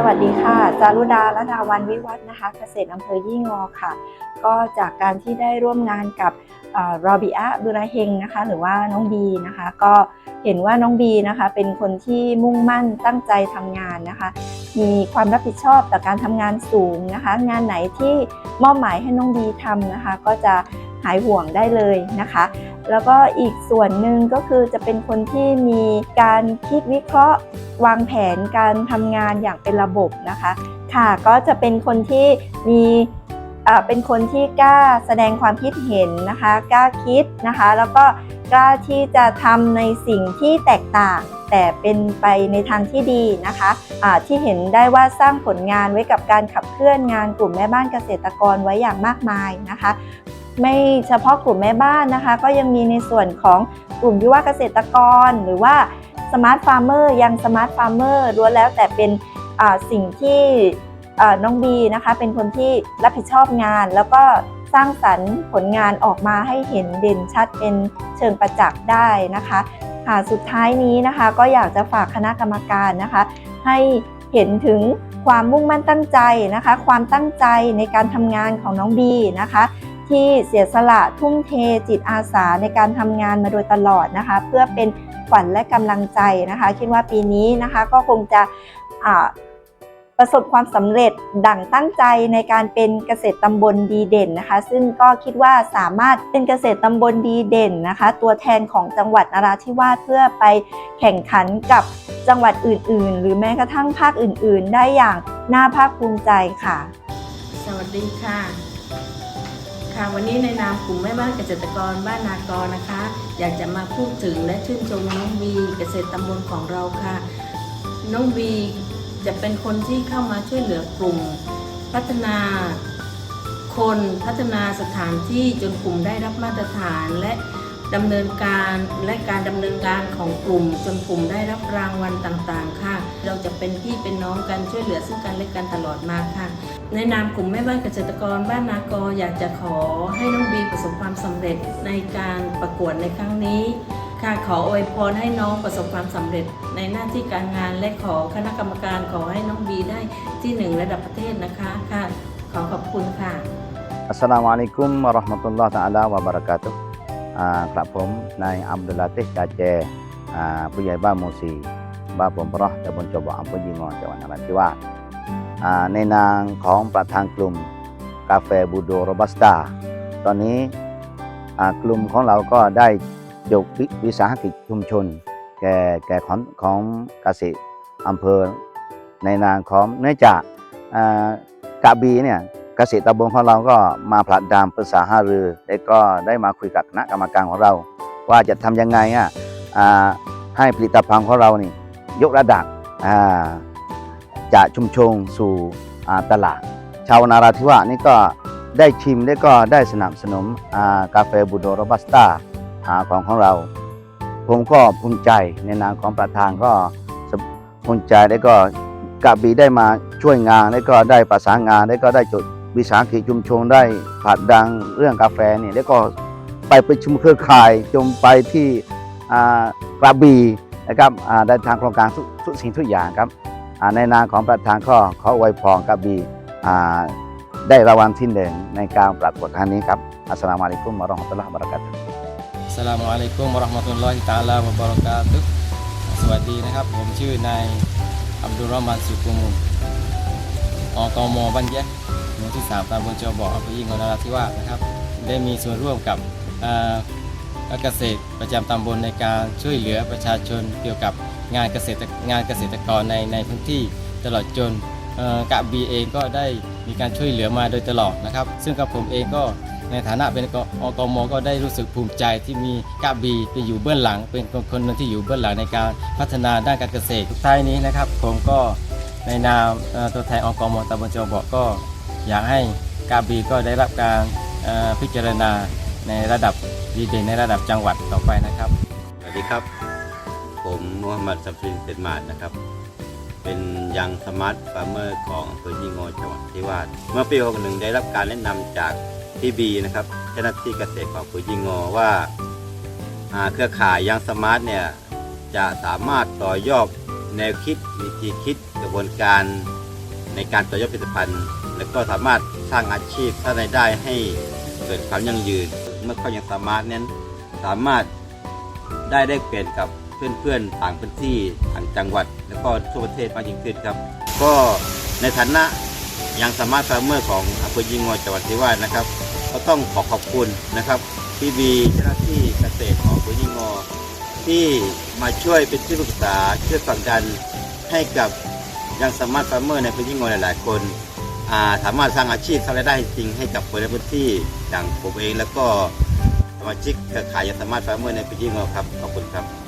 สวัสดีค่ะ จารุดาและดาวันวิวัฒน์นะคะ เกษตรอำเภอยี่งอค่ะ ก็จากการที่ได้ร่วมงานกับรอบิอะบุราเฮงนะคะ หรือว่าน้องบีนะคะ ก็เห็นว่าน้องบีนะคะ เป็นคนที่มุ่งมั่นตั้งใจทำงานนะคะ มีความรับผิดชอบต่อการทำงานสูงนะคะ งานไหนที่มอบหมายให้น้องบีทำนะคะ ก็จะหายห่วงได้เลยนะคะ แล้วก็อีกส่วนหนึ่งก็คือจะเป็นคนที่มีการคิดวิเคราะห์ วางแผนการทำงานอย่างเป็นระบบนะคะ ค่ะก็จะเป็นคนที่มีเป็นคนที่กล้าแสดงความคิดเห็นนะคะ กล้าคิดนะคะ แล้วก็กล้าที่จะทำในสิ่งที่แตกต่าง แต่เป็นไปในทางที่ดีนะคะะที่เห็นได้ว่าสร้างผลงานไว้กับการขับเคลื่อนงานกลุ่มแม่บ้านเกษตรกรไว้อย่างมากมายนะคะไม่เฉพาะกลุ่มแม่บ้านนะคะ ก็ยังมีในส่วนของกลุ่มยุวเกษตรกร หรือว่า สมาร์ทฟาร์มเมอร์ยังสมาร์ทฟาร์มเมอร์ล้วนแล้วแต่เป็นสิ่งที่น้องบีนะคะเป็นคนที่รับผิดชอบงาน แล้วก็สร้างสรรค์ผลงานออกมาให้เห็นเด่นชัดเป็นเชิงประจักษ์ได้นะคะค่ะสุดท้ายนี้นะคะก็อยากจะฝากคณะกรรมการนะคะ ให้เห็นถึงความมุ่งมั่นตั้งใจนะคะ ความตั้งใจในการทำงานของน้องบีนะคะ ที่เสียสละทุ่มเทจิตอาสาในการทำงานมาโดยตลอดนะคะ เพื่อเป็นขวัญและกำลังใจนะคะ คิดว่าปีนี้นะคะก็คงจะประสบความสำเร็จดั่งตั้งใจในการเป็นเกษตรตำบลดีเด่นนะคะ ซึ่งก็คิดว่าสามารถเป็นเกษตรตำบลดีเด่นนะคะ ตัวแทนของจังหวัดนราธิวาสเพื่อไปแข่งขันกับจังหวัดอื่น ๆ หรือแม้กระทั่งภาคอื่น ๆ ได้อย่างน่าภาคภูมิใจค่ะ สวัสดีค่ะ ค่ะ วันนี้ในนามกลุ่มแม่บ้านเกษตรกรบ้านนากรนะคะ อยากจะมาพูดถึงและชื่นชมน้องวีเกษตรตำบลของเราค่ะ น้องวีจะเป็นคนที่เข้ามาช่วยเหลือกลุ่ม พัฒนาคนพัฒนาสถานที่จนกลุ่มได้รับมาตรฐานและ ดำเนินการและการดำเนินการของกลุ่ม จนกลุ่มได้รับรางวัลต่างๆ ค่ะ เราจะเป็นพี่เป็นน้องกันช่วยเหลือซึ่งกันและกันตลอดมาค่ะ ในนามกลุ่มแม่บ้านเกษตรกรบ้านนากออยากจะขอให้น้องบีประสบความสำเร็จในการประกวดในครั้งนี้ค่ะขออวยพรให้น้องประสบความสำเร็จในหน้าที่การงานและขอคณะกรรมการขอให้น้องบีได้ที่หนึ่งระดับประเทศนะคะค่ะขอขอบคุณค่ะอัสสลามุอะลัยกุมวะเราะห์มะตุลลอฮ์ตะอาลาวะบะเราะกาตุฮ์ กระผมนายอับดุลาติกาแจผู้ใหญ่บ้านหมู่สี่บ้านผมเพราะตำบลจบอำเภอยีงอจังหวัดนราธิวาสอ่าในนามของประธานกลุ่มกาแฟบูโดโรบัสตาตอนนี้กลุ่มของเราก็ได้ยกวิวิสาหกิจชุมชน แก่แก่ของของเกษตรอำเภอในนามของเนื่องจากอ่ากระบีเนี่ย เกษตรตำบลของเราก็มาผลัดดามปรึกษาหารือแล้วก็ได้มาคุยกับคณะกรรมการของเรา ว่าจะทำยังไงอะให้ผลิตภัณฑ์ของเรานี่ยกระดับจากชุมชนสู่ตลาด ชาวนาราธิวาสนี่ก็ได้ชิมแล้วก็ได้สนับสนุนกาแฟบูโดโรบัสต้าของของเรา ผมก็ภูมิใจในนามของประธานก็ภูมิใจแล้วก็กระบีได้มาช่วยงานแล้วก็ได้ประสานงานแล้วก็ได้จด วิสาหกิจชุมชนได้ผลัดดังเรื่องกาแฟเนี่ยแล้วก็ไปประชุมเครือข่ายจมไปที่กระบี่นะครับอ่าได้ทางโครงการทุกสิ่งทุกอย่างครับในนามของประธานก็ขออวยพรกระบี่ได้รางวัลที่หนึ่งในการประกวดครั้งนี้ครับอัสสลามุอะลัยกุมวะเราะห์มะตุลลอฮ์วะบะเราะกาตุฮ์ Assalamualaikum warahmatullahi taala wabarakatuh สวัสดีนะครับ ผมชื่อนายอับดุลรอมานสุกุมุ อกมบ้านแยกหมู่ที่3ตำบลจอบอกอำเภอยิ่งนราธิวาสนะครับได้มีส่วนร่วมกับเกษตรประจำตำบลในการช่วยเหลือประชาชนเกี่ยวกับงานเกษตรงานเกษตรกรในในพื้นที่ตลอดจนกะบีเองก็ได้มีการช่วยเหลือมาโดยตลอดนะครับ ซึ่งกับผมเองก็ในฐานะเป็นอกมก็ได้รู้สึกภูมิใจที่มีกาบีไปอยู่เบื้องหลัง เป็นคนหนึ่งที่อยู่เบื้องหลังในการพัฒนาด้านการเกษตรท้ายนี้นะครับ ผมก็ ในนามตัวแทนองค์กรมตบลจบอกก็อยากให้กาบีก็ได้รับการพิจารณาในระดับดีเด่นในระดับจังหวัดต่อไปนะครับ สวัสดีครับ ผมมูฮัมหมัดสับซินเป็นมาดนะครับ เป็นยังสมาร์ทฟาร์มเมอร์ของอำเภอยี่งอจังหวัดที่วาสเมื่อปี61ได้รับการแนะนำจากพี่บีนะครับเจ้าหน้าที่เกษตรของอำเภอยี่งอว่าเครือข่ายยังสมาร์ทเนี่ยจะสามารถต่อยอดแนวคิดวิธีคิด ระบวนการในการต่อยอดผลิตภัณฑ์ แล้วก็สามารถสร้างอาชีพสร้างรายได้ให้เกิดความยั่งยืน เมื่อเขายังสามารถนั้นสามารถได้ได้เปลี่ยนกับเพื่อนๆต่างพื้นที่ต่างจังหวัด แล้วก็ทั่วประเทศมากยิ่งขึ้นครับ ก็ในฐานะยังสามารถฟาร์มเมอร์ของอำเภอยิงงอจังหวัดทิวาสนะครับ ก็ต้องขอขอบคุณนะครับที่มีเจ้าหน้าที่เกษตรของอำเภอยิงงอที่มาช่วยเป็นที่ปรึกษาช่วยฝังดันให้กับ ยังสามารถฟาร์มเมอร์ในพื้นที่งอหลาย ๆ คนาสามารถสร้างอาชีพสร้างรายได้จริงให้กับคนในพื้นที่อย่างผมเองแล้วก็สมาชิกเครือข่ายยังสามารถฟาร์มเมอร์ในพื้นที่งอครับขอบคุณครับ